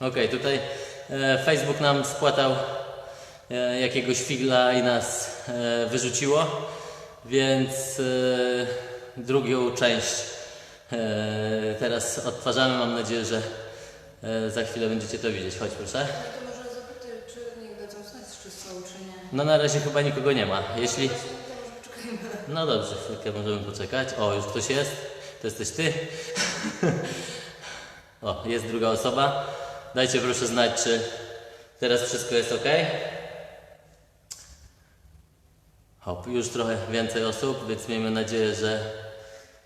Okej, tutaj e, Facebook nam spłatał e, jakiegoś figla i nas e, wyrzuciło, więc drugą część teraz odtwarzamy. Mam nadzieję, że za chwilę będziecie to widzieć. Chodź proszę. Nie. No na razie chyba nikogo nie ma. Jeśli... Poczekajmy. No dobrze, chwilkę możemy poczekać. O, już ktoś jest. To jesteś ty. o, jest druga osoba. Dajcie proszę znać, czy teraz wszystko jest ok. Hop, już trochę więcej osób, więc miejmy nadzieję, że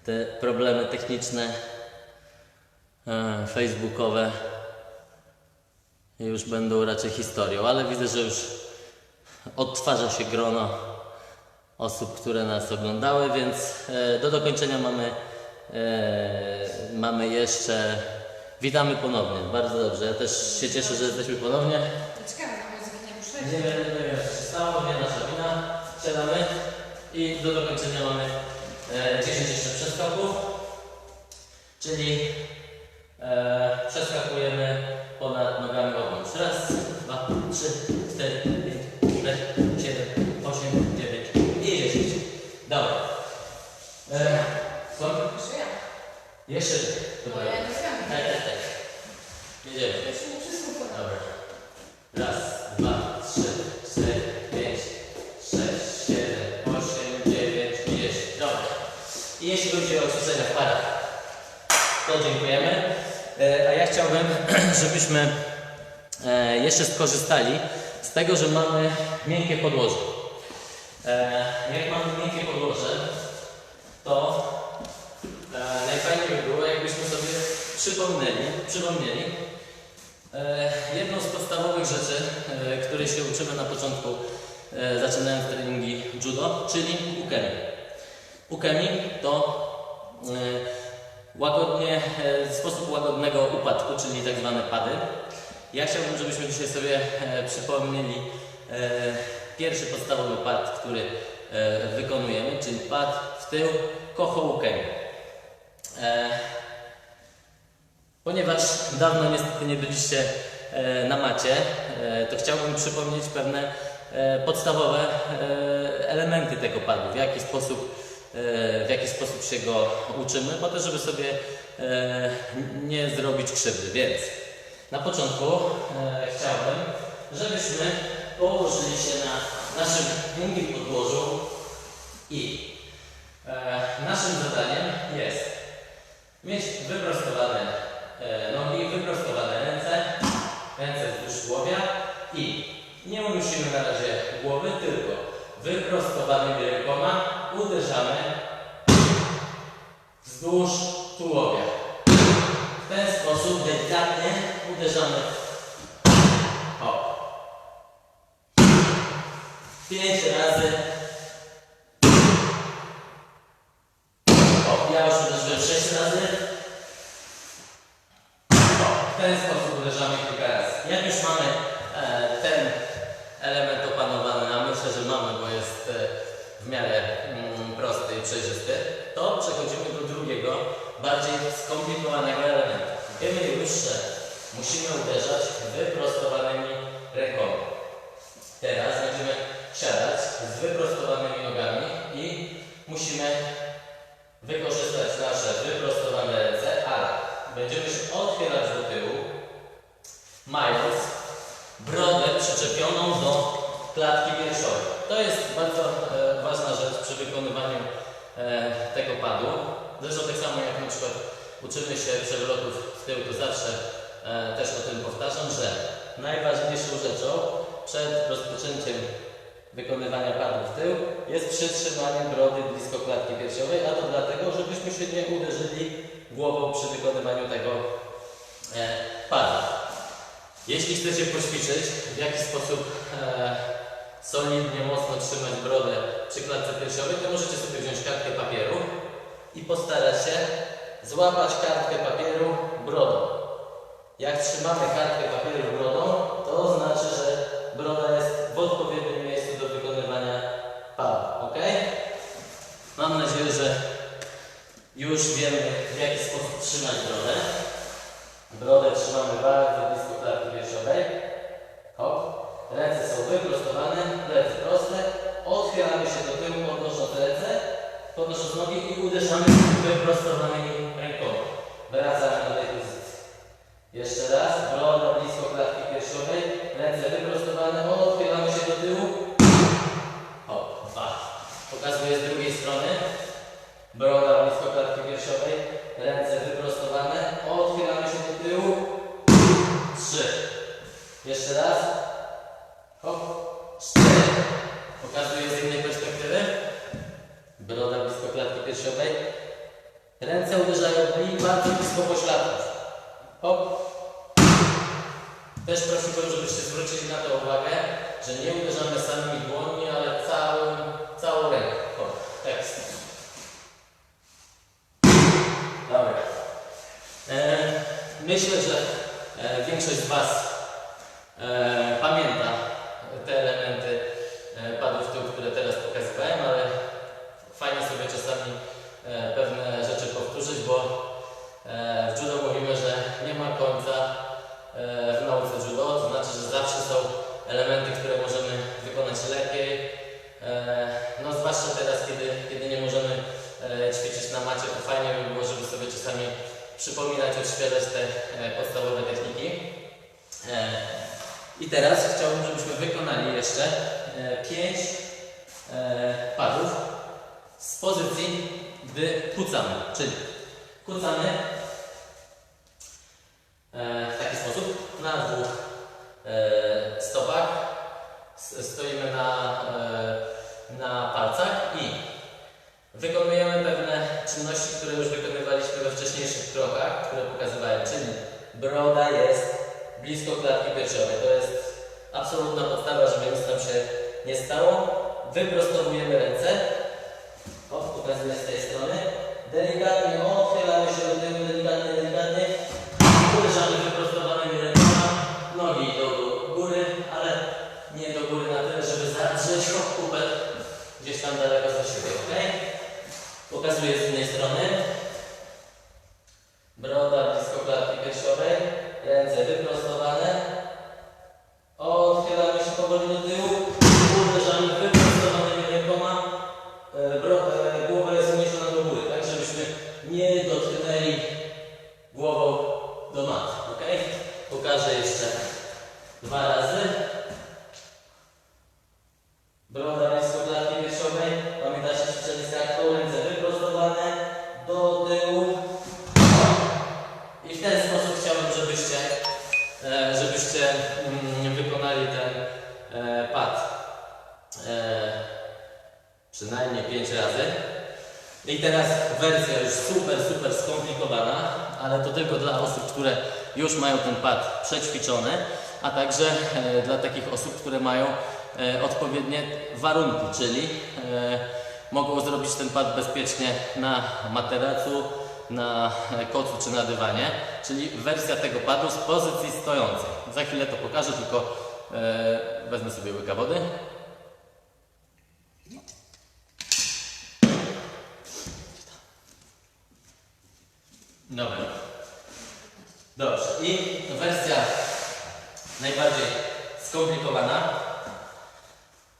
te problemy techniczne, e, facebookowe już będą raczej historią, ale widzę, że już odtwarza się grono osób, które nas oglądały, więc e, do dokończenia mamy, e, mamy jeszcze. Witamy ponownie, bardzo dobrze. Ja też się cieszę, że jesteśmy ponownie. Ciekawe, muzyki nie puszczać. Nie wiem, nie wiem co się stało, nie nasza wina. Siadamy i do dokończenia mamy e, 10 jeszcze przeskoków, czyli e, przeskakujemy ponad nogami obok. Raz, dwa, trzy, cztery, pięć, sześć, siedem, osiem, dziewięć i dziesięć. Dobra. E, co? Jeszcze ja. Jeszcze ty. No Dobra. ja nie znam. Tak, tak, tak. Jedziemy. Ja się nie przysłucham. Dobra. Raz, dwa, trzy, cztery, pięć, sześć, siedem, osiem, dziewięć, dziesięć. Dobra. I jeśli chodzi o ćwiczenia w parach, to dziękujemy. E, A ja chciałbym, żebyśmy e, jeszcze skorzystali z tego, że mamy miękkie podłoże. E, Jak mamy miękkie podłoże, to najfajniej by było, jakbyśmy sobie przypomnieli, przypomnieli Jedną z podstawowych rzeczy, której się uczymy na początku, zaczynając treningi judo, czyli ukemi. Ukemi to e, łagodnie, e, sposób łagodnego upadku, czyli tak zwane pady. Ja chciałbym, żebyśmy dzisiaj sobie e, przypomnieli pierwszy podstawowy pad, który wykonujemy, czyli pad w tył, kocho ukemi. E, Ponieważ dawno niestety nie byliście na macie, to chciałbym przypomnieć pewne podstawowe elementy tego padu, w jaki sposób, w jaki sposób się go uczymy, po to, żeby sobie e, nie zrobić krzywdy. Więc na początku e, chciałbym, żebyśmy położyli się na naszym miękkim podłożu i e, naszym zadaniem jest mieć wyprostowane e, nogi, wyprostowane ręce, ręce wzdłuż głowia i nie unosimy na razie głowy, tylko wyprostowanymi rękoma uderzamy wzdłuż tułowia. W ten sposób delikatnie uderzamy. Hop. Pięć razy. Hop. Ja już uderzyłem sześć razy. O, w ten sposób uderzamy kilka razy. Jak już mamy e, ten element opanowany, a myślę, że mamy, bo jest e, w miarę mm, prosty i przejrzysty, to przechodzimy do drugiego, bardziej skomplikowanego elementu. Wiemy już, że musimy uderzać wyprostowanymi rękoma. Teraz będziemy siadać z wyprostowanymi nogami i musimy wykorzystać nasze wyprostowane ręce, ale będziemy się otwierać do tyłu, mając brodę przyczepioną do klatki piersiowej. To jest bardzo e, ważna rzecz przy wykonywaniu e, tego padu. Zresztą tak samo jak na przykład uczymy się przewrotów w tył, to zawsze e, też o tym powtarzam, że najważniejszą rzeczą przed rozpoczęciem wykonywania padu w tył jest przytrzymanie brody blisko klatki piersiowej, a to dlatego, żebyśmy się nie uderzyli głową przy wykonywaniu tego e, padu. Jeśli chcecie poćwiczyć, w jaki sposób e, solidnie, mocno trzymać brodę przy klatce piersiowej, to możecie sobie wziąć kartkę papieru i postarać się złapać kartkę papieru brodą. Jak trzymamy kartkę papieru brodą, to znaczy, że broda jest w odpowiednim miejscu do wykonywania padu. Ok? Mam nadzieję, że już wiemy, w jaki sposób trzymać brodę. Brodę trzymamy bardzo blisko klatki piersiowej. Hop. Ręce są wyprostowane, plecy proste. Piersiowej. Ręce uderzają bli- bardzo blisko pośladków. Hop. Też prosiłbym, żebyście zwrócili na to uwagę, że nie uderzamy samymi dłońmi, ale całym, całą ręką. Hop. Jest. Dobra. E, myślę, że e, większość z Was e, końca e, w nauce judo, to znaczy, że zawsze są elementy, które możemy wykonać lepiej. E, no zwłaszcza teraz, kiedy, kiedy nie możemy e, ćwiczyć na macie, to fajnie by było, żeby sobie czasami przypominać, odświeżać te podstawowe techniki. I teraz chciałbym, żebyśmy wykonali jeszcze e, pięć e, padów z pozycji, gdy kucamy, czyli kucamy w taki sposób na dwóch e, stopach, stoimy na, e, na palcach i wykonujemy pewne czynności, które już wykonywaliśmy we wcześniejszych krokach, które pokazywałem, czyli broda jest blisko klatki piersiowej. To jest absolutna podstawa, żeby nic tam się nie stało. Wyprostowujemy ręce. Gdzieś tam daleko za siebie, ok? Pokazuję z innej strony. 5 razy. I teraz wersja już super, super skomplikowana, ale to tylko dla osób, które już mają ten pad przećwiczony, a także e, dla takich osób, które mają e, odpowiednie warunki, czyli e, mogą zrobić ten pad bezpiecznie na materacu, na kocu czy na dywanie, czyli wersja tego padu z pozycji stojącej. Za chwilę to pokażę, tylko wezmę sobie łyka wody. Dobra. Dobrze. I wersja najbardziej skomplikowana,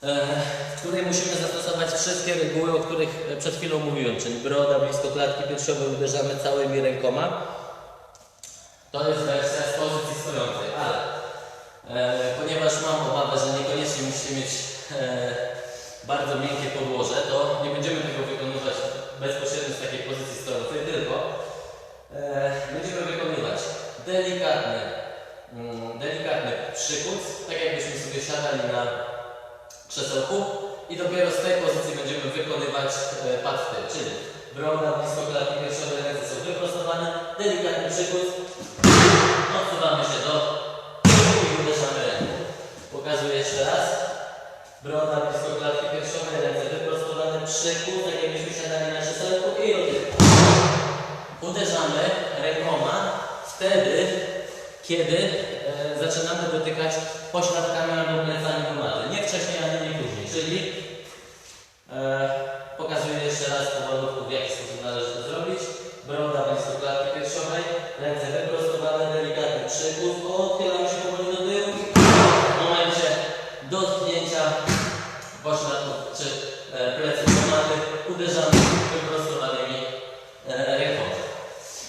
e, w której musimy zastosować wszystkie reguły, o których przed chwilą mówiłem, czyli broda blisko klatki piersiowej uderzamy całymi rękoma. To jest wersja z pozycji stojącej, ale e, ponieważ mam obawę, że niekoniecznie musicie mieć e, bardzo miękkie podłoże, to nie będziemy tego wykonywać bezpośrednio z takiej pozycji stojącej, tylko e, będziemy wykonywać delikatny, mm, delikatny przykuc, tak jakbyśmy sobie siadali na krzesełku i dopiero z tej pozycji będziemy wykonywać e, tył, czyli broda blisko klatki piersiowej, ręce są wyprostowane, delikatny przykuc, odsuwamy się do i uderzamy ręką. Pokazuję jeszcze raz. Broda blisko klatki piersiowej, ręce wyprostowane, przykuc, tak jakbyśmy siadali na krzesełku i tyłu. Uderzamy rękoma wtedy, kiedy e, zaczynamy dotykać pośladkami albo plecami do maty. Nie wcześniej, ani nie później. Czyli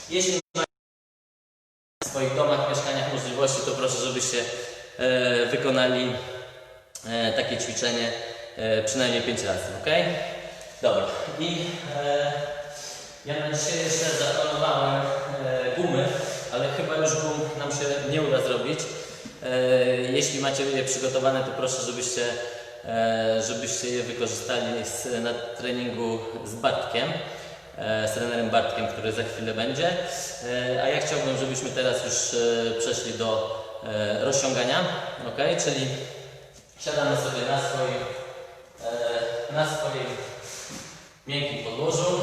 Jeśli w swoich domach mieszkacie możliwości, to proszę, żebyście e, wykonali e, takie ćwiczenie e, przynajmniej 5 razy, ok? Dobra. I e, ja na dzisiaj jeszcze zaplanowałem e, gumy, ale chyba już gum nam się nie uda zrobić. E, jeśli macie je przygotowane, to proszę, żebyście, e, żebyście je wykorzystali z, na treningu z Bartkiem, z trenerem Bartkiem, który za chwilę będzie. E, a ja chciałbym, żebyśmy teraz już e, przeszli do e, rozciągania, ok? Czyli siadamy sobie na swoim, e, na swoim miękkim podłożu,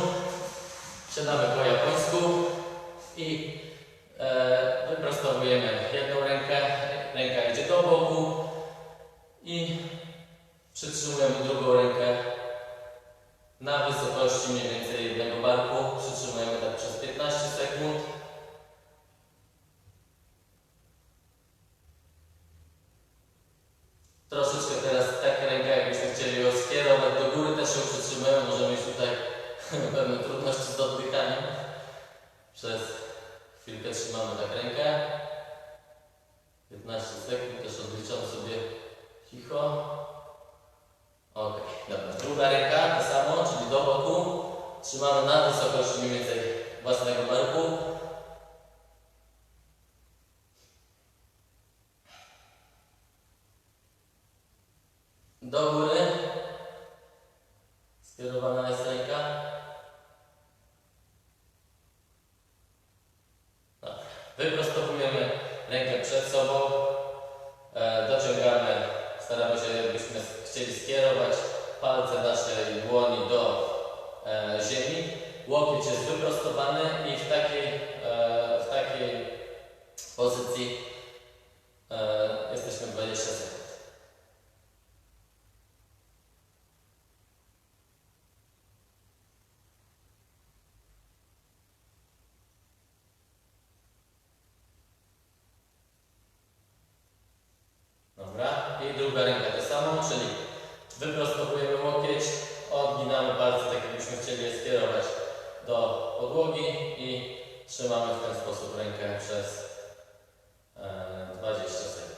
siadamy po japońsku i e, wyprostowujemy jedną rękę, ręka idzie do boku i przytrzymujemy drugą rękę na wysokości mniej więcej jednego barku. Przytrzymujemy tak przez 15 sekund. Troszeczkę teraz tak ręka, jakbyśmy chcieli ją skierować do góry, też ją przytrzymujemy. Możemy mieć tutaj pewne trudności z oddychaniem. Przez chwilkę trzymamy tak rękę. 15 sekund, też odliczam sobie cicho. Ok, dobra. Druga ręka, boku. Trzymamy na wysokości mniej więcej własnego barku. Do góry. Skierowana jest ręka. Dobra. Wyprostowujemy rękę przed sobą. E, dociągamy, staramy się, jakbyśmy chcieli skierować palce naszej dłoni ziemi. Łokieć jest wyprostowany i w takiej, e, w takiej pozycji e, jesteśmy 20 sekund. Dobra, i druga ręka to samo, czyli wyprostowujemy łokieć, odginamy palce tak jakbyśmy chcieli je skierować do podłogi i trzymamy w ten sposób rękę przez e, 20 sekund.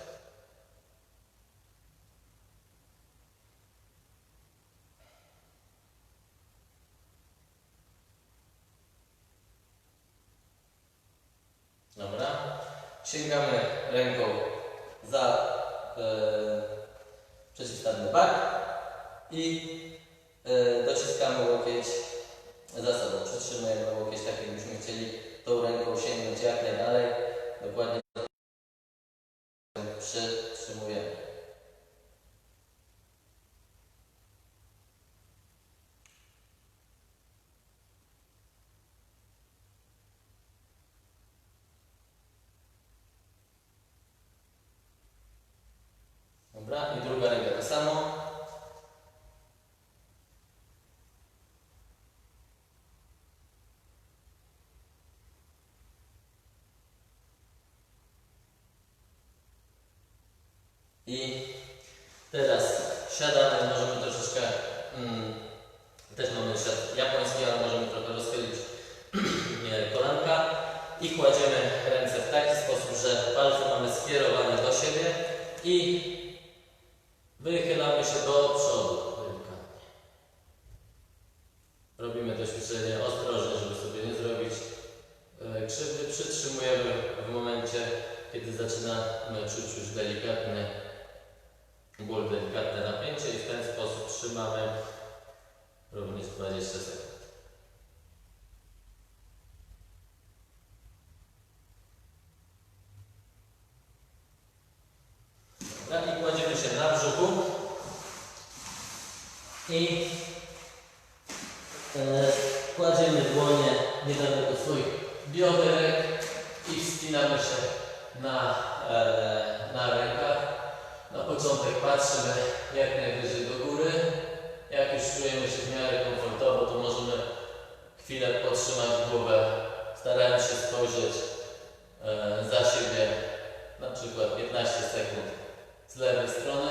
Dobra, sięgamy ręką za e, przeciwstawny bark i e, dociskamy łokieć za sobą. Przytrzymujemy łokieć tak, jakbyśmy chcieli tą ręką sięgnąć jak najdalej. Dokładnie przytrzymujemy. Dobra, to samo. I teraz siadamy, możemy troszeczkę, mm, też mamy siad japoński, ale możemy trochę rozchylić kolanka i kładziemy ręce w taki sposób, że palce mamy skierowane do siebie i Wychylamy się do przodu. delikatnie. Robimy to ćwiczenie ostrożnie, żeby sobie nie zrobić e, krzywdy. Przytrzymujemy w momencie, kiedy zaczynamy czuć już delikatny ból, delikatne napięcie i w ten sposób trzymamy również 20 sekund. Dobra, i kładziemy się na brzuchu i e, kładziemy dłonie niedaleko swoich bioderek i wspinamy się na, e, na rękach. Na początek patrzymy jak najwyżej do góry. Jak już czujemy się w miarę komfortowo, to możemy chwilę podtrzymać głowę, starając się spojrzeć e, za siebie, na przykład 15 sekund z lewej strony,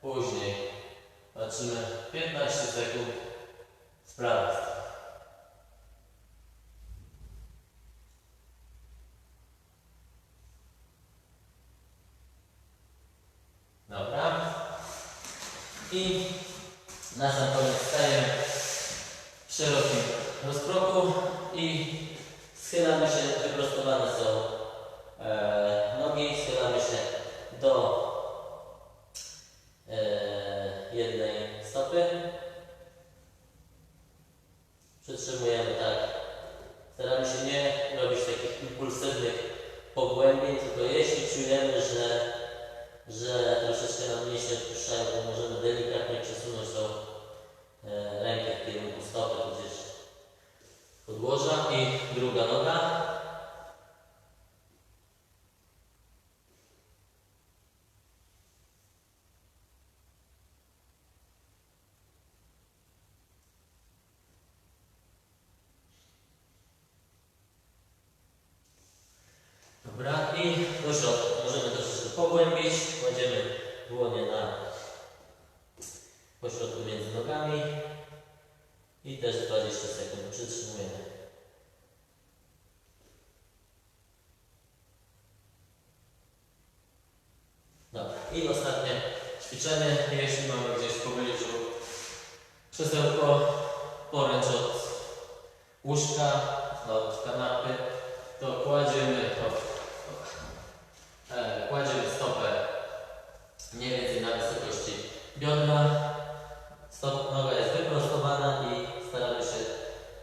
później patrzymy 15 sekund z prawej strony. I na sam koniec stajemy szerokim rozkroku i schylamy się, wyprostowane są e, nogi, schylamy się do e, jednej stopy. Przytrzymujemy tak. Staramy się nie robić takich impulsywnych pogłębień, tylko jeśli czujemy, że, że troszeczkę nam mięśnie odpuszczają, to możemy delikatnie przesunąć tą e, rękę w kierunku stopy, tudzież podłoża i druga noga. Dobra, i do środka. Możemy troszeczkę pogłębić. Kładziemy dłonie na pośrodku między nogami i też 20 sekund przytrzymujemy. Dobra, i ostatnie ćwiczenie. Jeśli mamy gdzieś w pobliżu krzesełko, poręcz od łóżka, od kanapy, to kładziemy, o, o, e, kładziemy stopę mniej więcej na wysokości biodra. Stop, noga jest wyprostowana i staramy się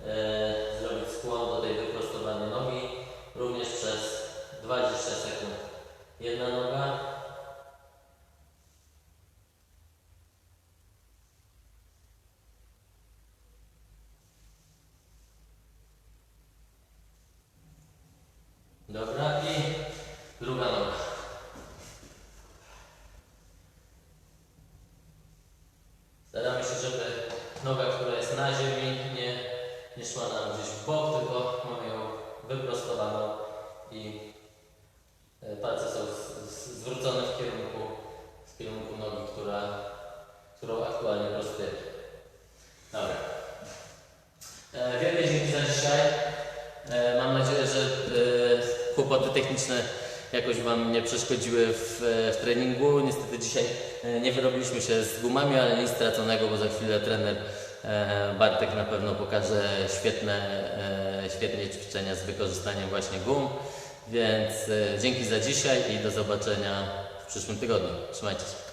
e, zrobić skłon do tej wyprostowanej nogi również przez 20 sekund. Jedna noga, dobra i druga noga. Staramy się, żeby noga, która jest na ziemi, nie, nie szła nam gdzieś w bok, tylko mamy ją wyprostowaną i e, palce są z, z, zwrócone w kierunku, w kierunku nogi, która, którą aktualnie prostujemy. Dobra. E, wielkie dzięki za dzisiaj. E, mam nadzieję, że e, kłopoty techniczne jakoś Wam nie przeszkodziły w, w treningu. Niestety dzisiaj nie wyrobiliśmy się z gumami, ale nic straconego, bo za chwilę trener Bartek na pewno pokaże świetne, świetne ćwiczenia z wykorzystaniem właśnie gum. Więc e, dzięki za dzisiaj i do zobaczenia w przyszłym tygodniu. Trzymajcie się.